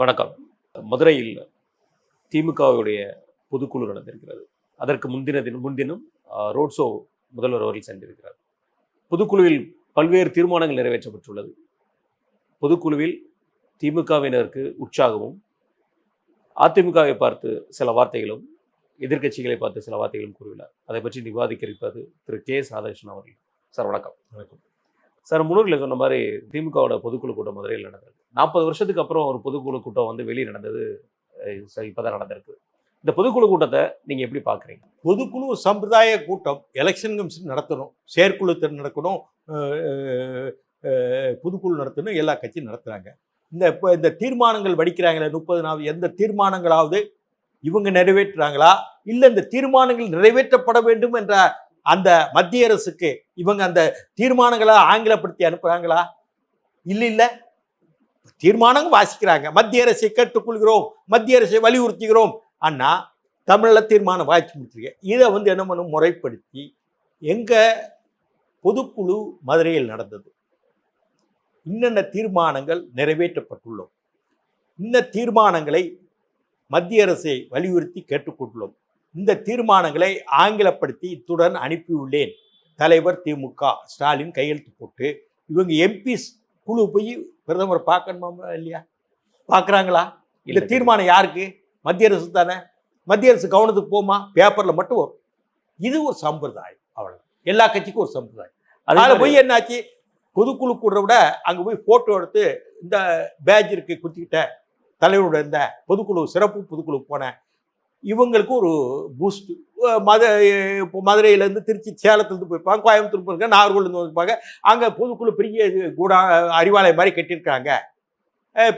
வணக்கம். மதுரையில் திமுகவுடைய பொதுக்குழு நடந்திருக்கிறது. அதற்கு முந்தின தினம் முன்தினம் ரோட் ஷோ முதல்வர் அவர்கள் சென்றிருக்கிறார். பொதுக்குழுவில் பல்வேறு தீர்மானங்கள் நிறைவேற்றப்பட்டுள்ளது. பொதுக்குழுவில் திமுகவினருக்கு உற்சாகமும் அதிமுகவை பார்த்து சில வார்த்தைகளும் எதிர்க்கட்சிகளை பார்த்து சில வார்த்தைகளும் கூறியுள்ளார் அதை பற்றி விவாதிக்க இருப்பது திரு கே எஸ் ராதாகிருஷ்ணன் அவர்கள். சார் வணக்கம். வணக்கம். சார் முன்னூரில் சொன்ன மாதிரி திமுகவோட பொதுக்குழு கூட்டம் மதுரையில் நடந்தது. நாற்பது வருஷத்துக்கு அப்புறம் ஒரு பொதுக்குழு கூட்டம் வந்து வெளியே நடந்தது அஹ் இப்பதான் நடந்திருக்கு. இந்த பொதுக்குழு கூட்டத்தை நீங்கள் எப்படி பார்க்குறீங்க பொதுக்குழு சம்பிரதாய கூட்டம் எலெக்ஷன் கமிஷன் நடத்தணும் செயற்குழு திறன் நடக்கணும் பொதுக்குழு நடத்தணும் எல்லா கட்சியும் நடத்துகிறாங்க இந்த இப்போ இந்த தீர்மானங்கள் வடிக்கிறாங்களே முப்பது நாள் எந்த தீர்மானங்களாவது இவங்க நிறைவேற்றுறாங்களா? இல்லை இந்த தீர்மானங்கள் நிறைவேற்றப்பட வேண்டும் என்ற அந்த மத்திய அரசுக்கு இவங்க அந்த தீர்மானங்களை ஆங்கிலப்படுத்தி அனுப்புகிறாங்களா இல்லை இல்லை. தீர்மானங்கள் வாசிக்கிறாங்க. மத்திய அரசை கேட்டுக்கொள்கிறோம். மத்திய அரசை வலியுறுத்துகிறோம். அண்ணா தமிழில் தீர்மானம் வாய்ச்சி முடிச்சிருக்கேன் இதை வந்து என்ன பண்ணும்? முறைப்படுத்தி எங்கள் பொதுக்குழு மதுரையில் நடந்தது. இன்னென்ன தீர்மானங்கள் நிறைவேற்றப்பட்டுள்ளோம். இந்த தீர்மானங்களை மத்திய அரசை வலியுறுத்தி கேட்டுக்கொண்டுள்ளோம். இந்த தீர்மானங்களை ஆங்கிலப்படுத்தி இத்துடன் அனுப்பியுள்ளேன். தலைவர் திமுக ஸ்டாலின் கையெழுத்து போட்டு இவங்க எம்பிஸ் குழு போய் பிரதமர் பார்க்கணுமா இல்லையா? பார்க்குறாங்களா? இல்ல. தீர்மானம் யாருக்கு? மத்திய அரசு தானே. மத்திய அரசு கவனத்துக்கு போமா? பேப்பர்ல மட்டும் வரும். இது ஒரு சம்பிரதாயம் அவ்வளவு. எல்லா கட்சிக்கும் ஒரு சம்பிரதாயம். அதே அதில் மாதிரி- போய் என்னாச்சு? பொதுக்குழு கூடுற விட அங்க போய் போட்டோ எடுத்து இந்த பேட்ச் இருக்கு குத்திக்கிட்ட தலைவரோட இந்த பொதுக்குழு சிறப்பு பொதுக்குழு போனேன். இவங்களுக்கு ஒரு பூஸ்ட் மத இப்போ மதுரையிலேருந்து திருச்சி சேலத்துலேருந்து போயிருப்பாங்க கோயம்புத்தூர் போயிருக்காங்க நாகர்கோவிலேருந்து வந்திருப்பாங்க. அங்கே பொதுக்குழு பெரிய இது கூடா அறிவாலயம் மாதிரி கட்டியிருக்காங்க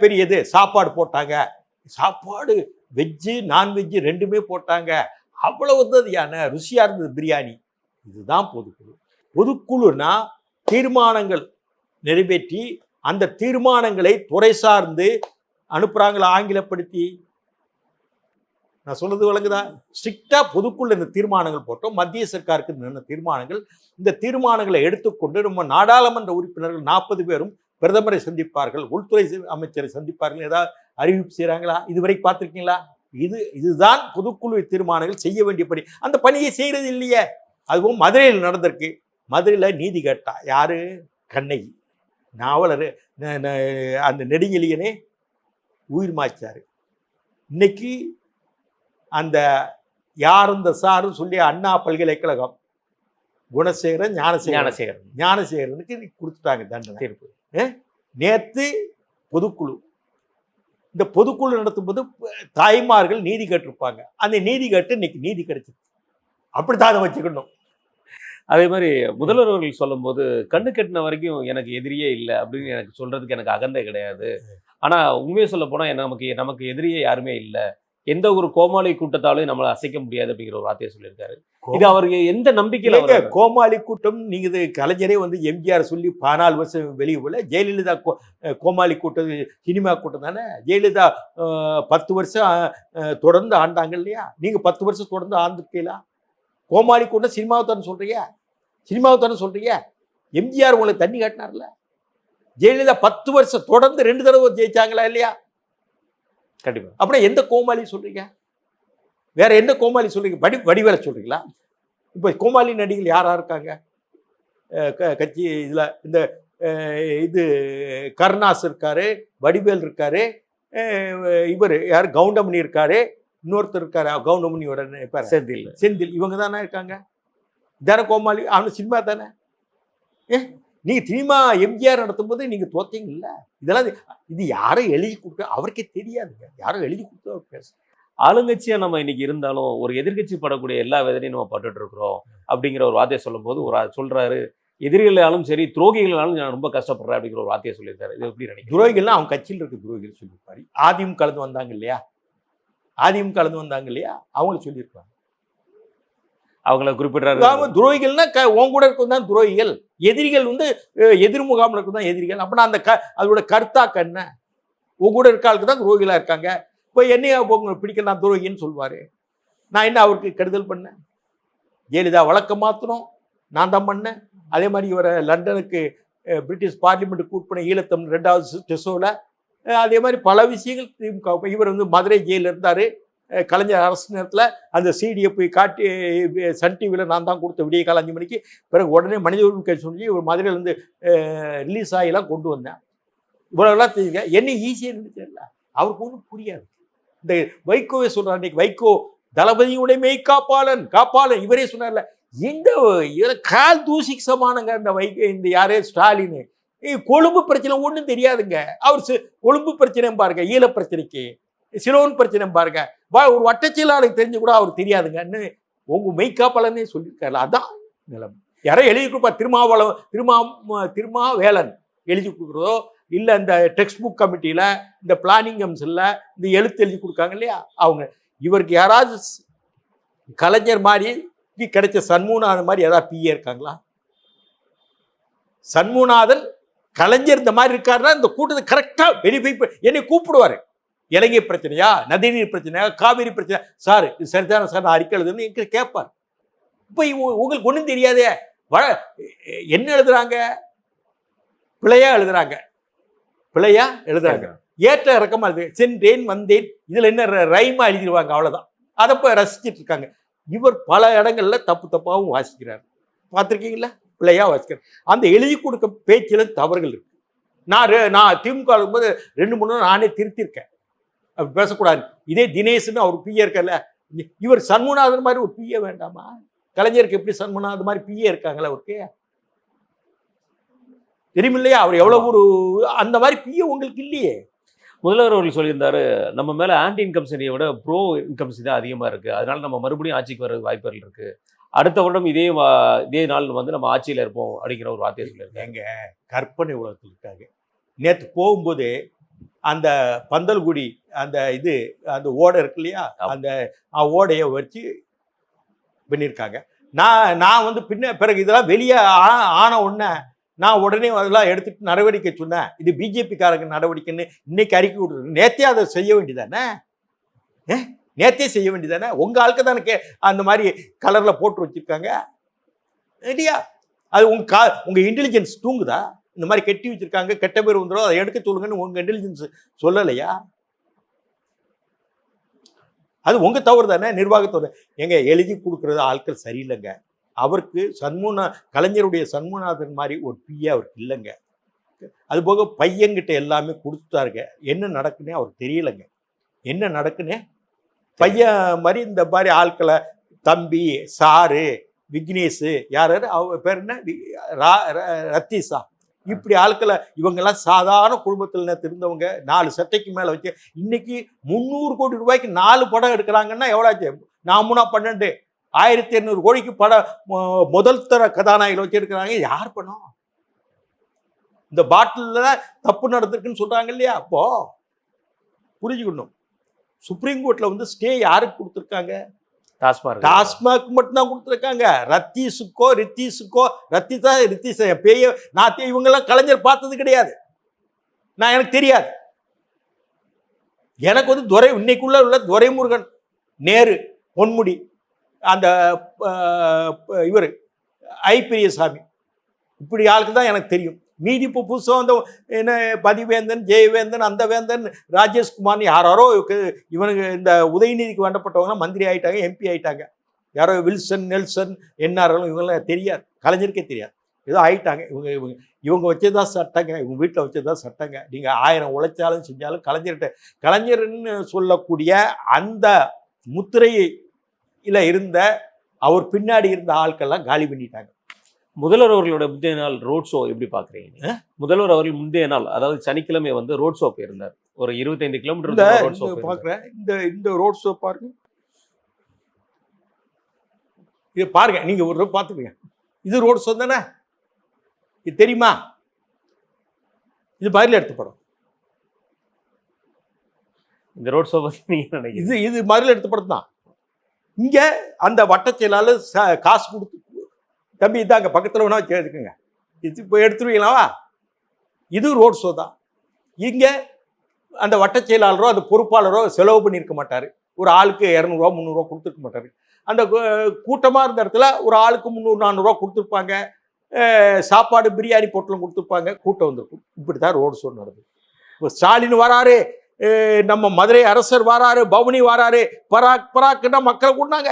பெரியது சாப்பாடு போட்டாங்க. சாப்பாடு வெஜ்ஜு நான்வெஜ்ஜு ரெண்டுமே போட்டாங்க. அவ்வளவு வந்தது யானை ருசியாக இருந்தது பிரியாணி. இதுதான் பொதுக்குழு. பொதுக்குழுனா தீர்மானங்கள் நிறைவேற்றி அந்த தீர்மானங்களை துறை சார்ந்து அனுப்புகிறாங்களா ஆங்கிலப்படுத்தி நான் சொல்றது விளங்குதா? ஸ்ட்ரிக்டா பொதுக்குள்ள இந்த தீர்மானங்கள் போட்டோம். மத்திய சர்க்காருக்கு நின்ன தீர்மானங்கள். இந்த தீர்மானங்களை எடுத்துக்கொண்டு நம்ம நாடாளுமன்ற உறுப்பினர்கள் நாற்பது பேரும் பிரதமரை சந்திப்பார்கள். உள்துறை அமைச்சரை சந்திப்பார்கள். ஏதாவது அறிவிப்பு செய்கிறாங்களா இதுவரை பார்த்துருக்கீங்களா? இது இதுதான் பொதுக்குழு தீர்மானங்கள் செய்ய வேண்டிய பணி அந்த பணியை செய்கிறது இல்லையே. அதுவும் மதுரையில் நடந்திருக்கு. மதுரையில் நீதி கேட்டா. யாரு? கண்ணகி. நாவலர் அந்த நெடுங்கிலியனே உயிர் மாய்ச்சாரு. இன்னைக்கு அந்த யார் இந்த சாருன்னு சொல்லி அண்ணா பல்கலைக்கழகம். குணசேகரன் ஞானசேகரன். ஞானசேகரன். ஞானசேகரனுக்கு இன்னைக்கு கொடுத்துட்டாங்க தண்டனை. தீர்ப்பு. நேத்து பொதுக்குழு. இந்த பொதுக்குழு நடத்தும்போது தாய்மார்கள் நீதி கேட்டிருப்பாங்க. அந்த நீதி கேட்டு இன்னைக்கு நீதி கிடைச்சிருக்கு. அப்படித்தான் அதை வச்சுக்கணும். அதே மாதிரி முதல்வர் அவர்கள் சொல்லும்போது கண்ணு கட்டின வரைக்கும் எனக்கு எதிரியே இல்லை அப்படின்னு எனக்கு சொல்றதுக்கு எனக்கு அகந்தை கிடையாது. ஆனா உண்மையை சொல்ல போனா நமக்கு நமக்கு எதிரியே யாருமே இல்லை. எந்த ஒரு கோமாளி கூட்டத்தாலும் நம்மளை அசைக்க முடியாது அப்படிங்கிற ஒரு வார்த்தையை சொல்லியிருக்காரு. இது அவருக்கு எந்த நம்பிக்கையில கோமாளி கூட்டம் நீங்க இது கலைஞரே வந்து எம்ஜிஆர் சொல்லி பதினாலு வருஷம் வெளியே போல ஜெயலலிதா கோ- கோமாளி கூட்டம் சினிமா கூட்டம் தானே? ஜெயலலிதா பத்து வருஷம் தொடர்ந்து ஆண்டாங்க இல்லையா? நீங்க பத்து வருஷம் தொடர்ந்து ஆண்டுருக்கீங்களா? கோமாளி கூட்டம் சினிமாவை தானே சொல்றீங்க? சினிமாவை தானே சொல்றீங்க? எம்ஜிஆர் உங்களை தண்ணி காட்டினார்ல? ஜெயலலிதா பத்து வருஷம் தொடர்ந்து ரெண்டு தடவை ஜெயிச்சாங்களா இல்லையா? கண்டிப்பா. அப்புறம் எந்த கோமாளி சொல்றீங்க? வேற எந்த கோமாளி சொல்றீங்க? வடி வடிவேல சொல்றீங்களா? இப்போ கோமாளி நடிகள் யாரா இருக்காங்க? கட்சி இதுல இந்த இது கருணாஸ் இருக்காரு வடிவேல் இருக்காரு இவர் யார்? கவுண்டமணி இருக்காரு இன்னொருத்தர் இருக்காரு. கவுண்டமணியோட பேர். செந்தில். செந்தில். இவங்க தானே இருக்காங்க? தானே கோமாளி? அவனு சினிமா தானே? ஏ நீங்க சினிமா எம்ஜிஆர் நடத்தும்போது நீங்க தோத்தீங்க இல்ல இதெல்லாம் இது- யாரும் எழுதி கொடுக்க அவருக்கே தெரியாதுங்க. யாரும் எழுதி கொடுத்து அவர் பேச ஆளுங்கட்சியா நம்ம இன்னைக்கு இருந்தாலும் ஒரு எதிர்க்கட்சி படக்கூடிய எல்லா வேதனையும் நம்ம பட்டுட்டு இருக்கிறோம் அப்படிங்கிற ஒரு வார்த்தையை சொல்லும்போது ஒரு ஆள் சொல்றாரு எதிரிகளாலும் சரி துரோகிகளாலும் நான் ரொம்ப கஷ்டப்படுறேன் அப்படிங்கிற ஒரு வார்த்தையை சொல்லியிருக்காரு. இது எப்படி நினைக்கிறீங்க? துரோகிகள்லாம் அவங்க கட்சியில் இருக்க துரோகிகள் சொல்லியிருப்பாரு. ஆதியும் கலந்து வந்தாங்க இல்லையா? ஆதியும் கலந்து வந்தாங்க இல்லையா? அவங்களும் சொல்லியிருப்பாங்க அவங்கள குறிப்பிடுறாரு. அவங்க துரோகிகள்னா க உன் கூட இருக்கும் தான் துரோகிகள். எதிரிகள் வந்து எதிர்முகாமில் இருக்கும் தான் எதிரிகள். அப்படின்னா அந்த க அதோட கருத்தா கண்ண உன் கூட இருக்க ஆளுக்கு தான் துரோகிகளாக இருக்காங்க. இப்போ என்னையா போங்க பிடிக்கல நான் துரோகின்னு சொல்வார். நான் என்ன அவருக்கு கெடுதல் பண்ணேன்? ஜெயலலிதா வழக்கம் மாற்றணும் நான் தான் பண்ணேன். அதே மாதிரி இவரை லண்டனுக்கு பிரிட்டிஷ் பார்லிமெண்ட் கூட்டு ஈழத்தம் ரெண்டாவது டெசோவில் அதே மாதிரி பல விஷயங்கள் திமுக இவர் வந்து மதுரை ஜெயிலில் இருந்தார். கலைஞர் அரசு நேரத்தில் அந்த சிடியை போய் காட்டி சன் டிவியில் நான் தான் கொடுத்த விடிய காலம் அஞ்சு மணிக்கு. பிறகு உடனே மனித உரிமை கட்சி சொல்லி ஒரு மதுரையிலேருந்து ரிலீஸ் ஆகிலாம் கொண்டு வந்தேன். இவ்வளோலாம் தெரியுங்க. என்ன ஈஸியாக இருந்துச்சு தெரியல. அவருக்கு ஒன்றும் புரியாது. இந்த வைகோவே சொல்கிறார் அன்றைக்கி வைகோ தளபதியுடைய மெய் காப்பாளன் காப்பாளன் இவரே சொன்னார்ல இந்த கால் தூசிக்கு சமானங்க இந்த வைகோ இந்த யாரே ஸ்டாலின்? கொழும்பு பிரச்சனை ஒன்றும் தெரியாதுங்க. அவர் கொழும்பு பிரச்சனை பாருங்க ஈழ பிரச்சனைக்கு சிலோன் பிரச்சனை பாருங்க. வா ஒரு வட்டச்செயலாளருக்கு தெரிஞ்சு கூட அவர் தெரியாதுங்கன்னு உங்க மெய்க்காப்பாளனே சொல்லியிருக்காரு அதான் நிலம். யாரோ எழுதி கொடுப்பா திருமாவளம் திருமா திருமாவேலன் எழுதி கொடுக்குறதோ இல்லை இந்த டெக்ஸ்ட் புக் கமிட்டியில் இந்த பிளானிங் கம்ஸில் இந்த எழுத்து எழுதி கொடுக்காங்க இல்லையா அவங்க. இவருக்கு யாராவது கலைஞர் மாதிரி கிடைச்ச சண்முகநாதன் மாதிரி ஏதாவது பிஏ இருக்காங்களா? சண்முகநாதன் கலைஞர் இந்த மாதிரி இருக்காருன்னா இந்த கூட்டத்தை கரெக்டாக வெரிஃபை என்னை கூப்பிடுவார். இலங்கை பிரச்சனையா? நதிநீர் பிரச்சனையா? காவிரி பிரச்சனை சார் இது சரிதான சார்? நான் அறிக்கை எழுதுன்னு எங்க கேட்பார். இப்போ உங்களுக்கு ஒன்றும் தெரியாதே? வ என்ன எழுதுறாங்க? பிழையா எழுதுறாங்க. பிழையா எழுதுறாங்க. ஏற்ற இறக்கமா எழுது. சென்றேன் வந்தேன். இதுல என்ன ரைமா எழுதிடுவாங்க அவ்வளவுதான். அதை போய் ரசிச்சிட்டு இருக்காங்க. இவர் பல இடங்கள்ல தப்பு தப்பாவும் வாசிக்கிறார். பார்த்துருக்கீங்களா? பிள்ளையா வாசிக்கிறார். அந்த எழுதி கொடுக்க பேச்சில் தவறுகள் இருக்கு. நான் நான் திமுக இருக்கும்போது ரெண்டு மூணு நானே திருத்திருக்கேன் பேசக்கூடாது. இதே தினேஷ்னு அவர் பிஏ இருக்கல இவர் சண்முகநாதன் மாதிரி ஒரு பிஏ வேண்டாமா? கலைஞருக்கு எப்படி சண்முகநாதன் மாதிரி பிஏ இருக்காங்களா அவருக்கு? தெரியுமில்லையா? அவர் எவ்வளவு ஒரு அந்த மாதிரி பிஏ உங்களுக்கு இல்லையே. முதல்வர் அவர்கள் சொல்லியிருந்தாரு நம்ம மேல ஆன்டி இன்கம்ஸியை விட ப்ரோ இன்கம்ஸ் தான் அதிகமா இருக்கு. அதனால நம்ம மறுபடியும் ஆட்சிக்கு வர வாய்ப்புகள் இருக்கு. அடுத்த வருடம் இதே இதே நாள் வந்து நம்ம ஆட்சியில இருப்போம் அப்படிங்கிற ஒரு வார்த்தையை சொல்லியிருக்காங்க எங்க கற்பனை உலகத்தில் இருக்காங்க. நேற்று போகும்போது அந்த பந்தல்குடி அந்த இது அந்த ஓடை இருக்கு இல்லையா. அந்த ஓடையை வச்சு பண்ணியிருக்காங்க நான் நான் வந்து பின்ன பிறகு இதெல்லாம் வெளியே ஆன உடனே நான் உடனே அதெல்லாம் எடுத்துட்டு நடவடிக்கை சொன்னேன். இது பிஜேபிக்காரங்க நடவடிக்கைன்னு இன்னைக்கு அறிக்கை விடுறது நேத்தே அதை செய்ய வேண்டியதானே? ஏ நேத்தே செய்ய வேண்டியதானே? உங்க ஆளுக்கு தானே கே அந்த மாதிரி கலர்ல போட்டு வச்சிருக்காங்க. இல்லையா? அது உங்க கா உங்க இன்டெலிஜென்ஸ் தூங்குதா? இந்த மாதிரி கட்டி வச்சிருக்காங்க கெட்ட பேர் வந்துடும் அதை எடுக்க சொல்லுங்கன்னு உங்கள் இன்டெலிஜென்ஸ் சொல்லலையா? அது உங்கள் தவறு தானே நிர்வாகத்தோட எங்க எழுதி கொடுக்குறது ஆட்கள் சரியில்லைங்க. அவருக்கு சண்முனா கலைஞருடைய சண்முநாதன் மாதிரி ஒரு பிஏ அவருக்கு இல்லைங்க. அதுபோக பையன்கிட்ட எல்லாமே கொடுத்துட்டாருங்க. என்ன நடக்குன்னே அவருக்கு தெரியலைங்க. என்ன நடக்குன்னே பையன் மாதிரி இந்த மாதிரி ஆட்களை தம்பி சாரு விக்னேஷ் யார் யார் அவங்க பேர் என்ன? வி- ரா- ர- ரத்தீஷா. இப்படி ஆட்களை இவங்கெல்லாம் சாதாரண குடும்பத்தில் இருந்தவங்க நாலு சட்டைக்கு மேலே வச்சு இன்னைக்கு முந்நூறு கோடி ரூபாய்க்கு நாலு படம் எடுக்கிறாங்கன்னா எவ்வளோ ஆச்சு நாமுனா பன்னெண்டு. ஆயிரத்தி எண்ணூறு கோடிக்கு படம் முதல் தர கதாநாயகில் வச்சு எடுக்கிறாங்க. யார் பணம் இந்த பாட்டிலில் தான் தப்பு நடந்திருக்குன்னு சொல்கிறாங்க இல்லையா? அப்போ புரிஞ்சுக்கணும். சுப்ரீம் கோர்ட்டில் வந்து ஸ்டே யாருக்கு கொடுத்துருக்காங்க? டாஸ்மாக். டாஸ்மாக் மட்டும்தான் கொடுத்துருக்காங்க. ரத்தீஸுக்கோ ரித்தீஸுக்கோ ரத்திஸா ரித்தீஸ் பெரிய நான் இவங்கெல்லாம் கலைஞர் பார்த்தது கிடையாது. நான் எனக்கு தெரியாது. எனக்கு வந்து துரை இன்னைக்குள்ள உள்ள துரைமுருகன் நேரு பொன்முடி அந்த இவர் ஐ பெரியசாமி இப்படி ஆளுக்கு தான் எனக்கு தெரியும். மீதி இப்போ புதுசாக வந்து என்ன பதிவேந்தன் ஜெயவேந்தன் அந்த வேந்தன் ராஜேஷ்குமார் யாரோ இவனுக்கு இந்த உதயநிதிக்கு வேண்டப்பட்டவங்க மந்திரி ஆகிட்டாங்க எம்பி ஆயிட்டாங்க. யாரோ வில்சன் நெல்சன் என்ஆர்எல் இவங்கெல்லாம் தெரியாது. கலைஞருக்கே தெரியாது. ஏதோ ஆயிட்டாங்க. இவங்க இவங்க இவங்க வச்சதா சட்டங்க இவங்க வீட்டில் வச்சதா சட்டங்க. நீங்கள் ஆயிரம் உழைச்சாலும் செஞ்சாலும் கலைஞர்கிட்ட கலைஞர்னு சொல்லக்கூடிய அந்த முத்திரையில இருந்த அவர் பின்னாடி இருந்த ஆட்கள்லாம் காலி பண்ணிட்டாங்க. முதல்வர் அவர்களோட முந்தைய நாள் ரோட் ஷோ எப்படி பாக்குறீங்க? முதல்வர் அவர்கள் முந்தைய நாள் அதாவது சனிக்கிழமை வந்து ரோட் ஷோ போயிருந்தார். ஒரு இருபத்தைந்து கிலோமீட்டர் ரோட் ஷோ பார்க்குறேன் இந்த இந்த ரோட் ஷோ பாருங்க. இது பாருங்க நீங்க ஒரு பார்த்துக்கங்க. இது ரோட் ஷோ தானே? இது தெரியுமா? இது மதுரையில் எடுத்த படம் இந்த ரோட் ஷோ பத்தி நீங்க நினைக்கிறீங்க? இது இது மதுரையில் எடுத்த படம் தான் இங்க அந்த வட்டச் செயலாளர் காசு கொடுத்து தம்பி இதாங்க பக்கத்தில் வேணா வச்சு இது இப்போ எடுத்துருவீங்களாவா இது ரோட் ஷோ தான். இங்கே அந்த வட்டச் செயலாளரோ அந்த பொறுப்பாளரோ செலவு பண்ணியிருக்க மாட்டார். ஒரு ஆளுக்கு இரநூறுவா முந்நூறுரூவா கொடுத்துருக்க மாட்டார். அந்த கூட்டமாக இருந்த இடத்துல ஒரு ஆளுக்கு முந்நூறு நானூறுரூவா கொடுத்துருப்பாங்க. சாப்பாடு பிரியாணி பொட்டலம் கொடுத்துருப்பாங்க. கூட்டம் வந்திருக்கும். இப்படி தான் ரோடு ஷோ நடந்தது. இப்போ ஸ்டாலின் வராரு நம்ம மதுரை அரசர் வராரு பவனி வராரு பராக் பராக்குன்னா மக்களை கூட்டினாங்க.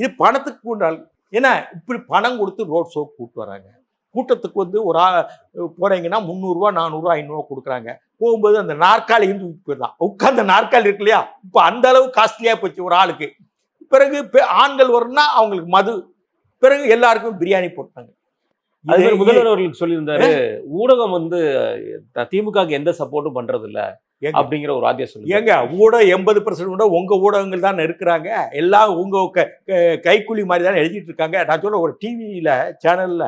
இது பணத்துக்கு கூண்டாள். ஏன்னா இப்படி பணம் கொடுத்து ரோட் ஷோ கூப்பிட்டு வராங்க. கூட்டத்துக்கு வந்து ஒரு ஆ போறீங்கன்னா முந்நூறுரூவா நானூறுரூவா ஐநூறுரூவா கொடுக்குறாங்க. போகும்போது அந்த நாற்காலி வந்து போயிடலாம் உட்கார்ந்த நாற்காலி இருக்கு இல்லையா? இப்போ அந்த அளவு காஸ்ட்லியாக போச்சு ஒரு ஆளுக்கு. பிறகு ஆண்கள் வரும்னா அவங்களுக்கு மது. பிறகு எல்லாருக்கும் பிரியாணி போட்டாங்க. அது முதல்வர் அவர்களுக்கு சொல்லியிருந்தாரு ஊடகம் வந்து திமுகவுக்கு எந்த சப்போர்ட்டும் பண்றது இல்ல? அப்படிங்கிற ஒரு வாத்தியம் சொல்லி ஏங்க ஊடகம் எண்பது பர்சன்ட் கூட உங்க ஊடகங்கள் தான் இருக்கிறாங்க எல்லாம் உங்க கைக்கூலி மாதிரி தான் எழுதிட்டு இருக்காங்க. நான் சொல்ல ஒரு டிவியில சேனல்ல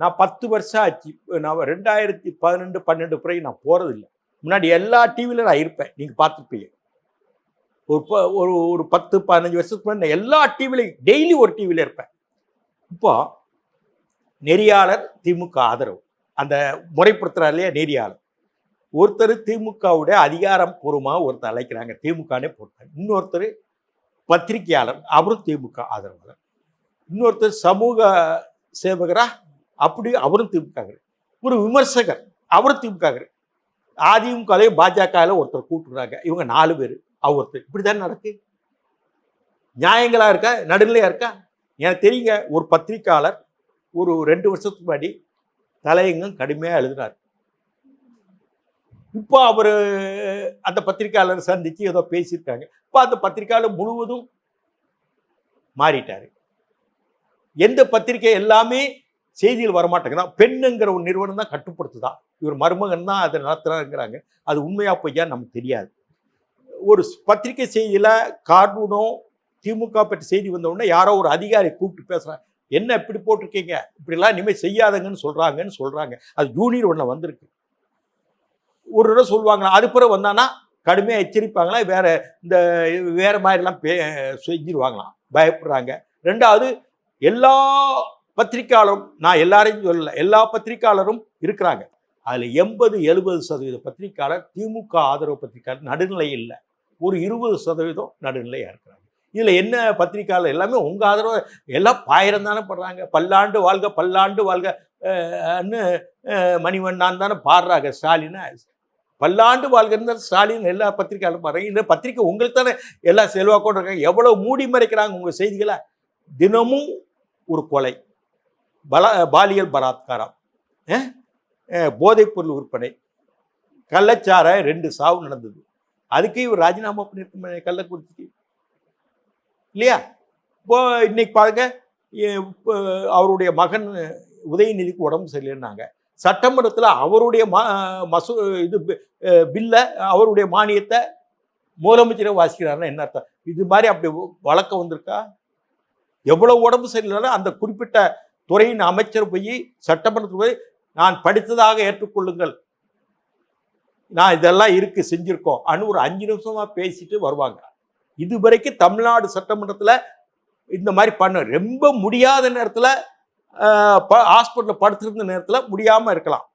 நான் பத்து வருஷம் ஆச்சு. நான் ரெண்டாயிரத்தி பதினெண்டு பன்னெண்டு பிறகு நான் போறது இல்லை முன்னாடி எல்லா டிவியில நான் இருப்பேன். நீங்க பார்த்துருப்பீங்க. ஒரு ஒரு ஒரு பத்து பதினஞ்சு வருஷத்துக்கு முன்னாடி நான் எல்லா டிவிலையும் டெய்லி ஒரு டிவியில இருப்பேன். இப்போ நெறியாளர் திமுக ஆதரவு. அந்த முறைப்படுத்துறாரு இல்லையா நெறியாளர்? ஒருத்தர் திமுகவுடைய அதிகாரம் பூர்வமாக ஒருத்தர் அழைக்கிறாங்க. திமுகனே போட்டாங்க இன்னொருத்தர் பத்திரிகையாளர் அவரும் திமுக ஆதரவாளர். இன்னொருத்தர் சமூக சேவகரா அப்படி அவரும் திமுக ஒரு விமர்சகர் அவரும் திமுக அதிமுகலையும் பாஜகவில் ஒருத்தர் கூட்டுறாங்க. இவங்க நாலு பேர் அவர் ஒருத்தர் இப்படி தானே நடக்கு? நியாயங்களாக இருக்கா? நடுநிலையாக இருக்கா? எனக்கு தெரியுங்க ஒரு பத்திரிக்கையாளர் ஒரு ரெண்டு வருஷத்துக்கு முன்னாடி தலையங்கம் கடுமையாக எழுதினார். இப்போ அவர் அந்த பத்திரிகையாளர் சந்தித்து ஏதோ பேசியிருக்காங்க. இப்போ அந்த பத்திரிகையாளர் முழுவதும் மாறிட்டாரு. எந்த பத்திரிக்கை எல்லாமே செய்தியில் வரமாட்டேங்குதான் பெண்ணுங்கிற ஒரு நிறுவனம் தான் கட்டுப்படுத்துதான் இவர் மருமகன் தான் அதை நடத்துகிறாங்கிறாங்க அது உண்மையா பொய்யா நமக்கு தெரியாது. ஒரு பத்திரிக்கை செய்தியில் கார்டூனோ திமுக பற்றி செய்தி வந்தவுடனே யாரோ ஒரு அதிகாரி கூப்பிட்டு பேசுகிறாங்க என்ன இப்படி போட்டிருக்கீங்க? இப்படிலாம் இனிமேல் செய்யாதங்கன்னு சொல்கிறாங்கன்னு சொல்கிறாங்க அது ஜூனியர் ஒன்று வந்திருக்கு. ஒரு தடவை சொல்லுவாங்களா? அது வந்தானா கடுமையாக எச்சரிப்பாங்களா? வேற இந்த வேற மாதிரிலாம் பே செஞ்சிருவாங்களாம். பயப்படுறாங்க. ரெண்டாவது எல்லா பத்திரிக்கையாளரும் நான் எல்லாரையும் சொல்லல எல்லா பத்திரிக்கையாளரும் இருக்கிறாங்க. அதில் எண்பது எழுபது சதவீத பத்திரிக்கையாளர் திமுக ஆதரவு பத்திரிக்கையாளர் நடுநிலை இல்லை. ஒரு இருபது சதவீதம் நடுநிலையாக இருக்கிறாங்க. இதில் என்ன பத்திரிக்கையாளர்? எல்லாமே உங்கள் ஆதரவு? எல்லாம் பாயிரம் தானே படுறாங்க. பல்லாண்டு வாழ்க பல்லாண்டு வாழ்க மணிவண்ணான் தானே பாடுறாங்க. ஸ்டாலினை பல்லாண்டு வாழ்கிற ஸ்டாலின் எல்லா பத்திரிக்கையாளரும் பாருங்க இந்த பத்திரிக்கை உங்களுக்கு தானே எல்லா செல்வாக்கோடு இருக்காங்க. எவ்வளோ மூடி மறைக்கிறாங்க உங்கள் செய்திகளை? தினமும் ஒரு கொலை. பல பாலியல் பலாத்காரம். போதைப்பொருள் விற்பனை. கள்ளச்சார ரெண்டு சாவு நடந்தது. அதுக்கே இவர் ராஜினாமா பண்ணியிருக்க கள்ளக்குறிச்சிக்கு. இல்லையா? இப்போ இன்னைக்கு பாருங்க இப்போ அவருடைய மகன் உதயநிதிக்கு உடம்பு சரியில்லைன்னாங்க. சட்டமன்றத்தில் அவருடைய மா மசூ இது பில்லை அவருடைய மானியத்தை முதலமைச்சரை வாசிக்கிறாருன்னா என்ன அர்த்தம்? இது மாதிரி அப்படி வழக்கம் வந்திருக்கா? எவ்வளோ உடம்பு சரியில்லைன்னா அந்த குறிப்பிட்ட துறையின் அமைச்சர் போய் சட்டமன்றத்தில் போய் நான் படித்ததாக ஏற்றுக்கொள்ளுங்கள். நான் இதெல்லாம் இருக்கு செஞ்சுருக்கோம். அனு ஒரு அஞ்சு நிமிஷமாக பேசிட்டு வருவாங்க. இது வரைக்கும் தமிழ்நாடு சட்டமன்றத்தில் இந்த மாதிரி பண்ண ரொம்ப முடியாத நேரத்தில் ஹாஸ்பிட்டலில் படுத்திருந்த நேரத்தில் முடியாமல் இருக்கலாம்.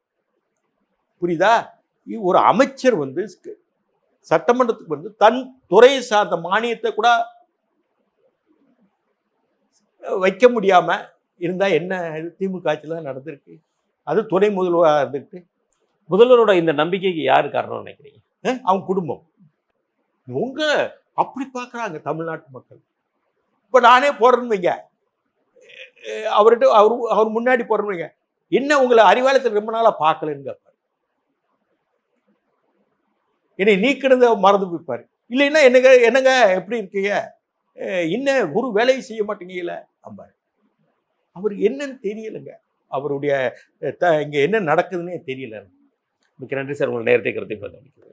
புரியுதா? ஒரு அமைச்சர் வந்து சட்டமன்றத்துக்கு வந்து தன் துறையை சார்ந்த மானியத்தை கூட வைக்க முடியாம இருந்தா என்ன இது? திமுக ஆட்சியில் தான் நடந்திருக்கு. அது துணை முதல்வராக இருந்துக்கிட்டு முதல்வரோட இந்த நம்பிக்கைக்கு யாரு காரணம் நினைக்கிறீங்க? அவங்க குடும்பம். உங்க அப்படி பார்க்குறாங்க தமிழ்நாட்டு மக்கள். இப்போ நானே போறேன்னு வைங்க. அவர்கிட்ட அவர் அவர் முன்னாடி போறேன்னு என்ன உங்களை அறிவாலயத்தில் ரொம்ப நாளாக பார்க்கலன்னு கேட்பாரு. என்னை நீக்கினதை மறந்து போய்ப்பார். இல்லைன்னா என்னங்க என்னங்க எப்படி இருக்கீங்க? என்ன குரு வேலையை செய்ய மாட்டேங்கல அம்பாரு. அவர் என்னன்னு தெரியலைங்க. அவருடைய த இங்கே என்ன நடக்குதுன்னே தெரியல. மிக்க நன்றி சார். உங்கள் நேரத்தை கருத்தை பதிவு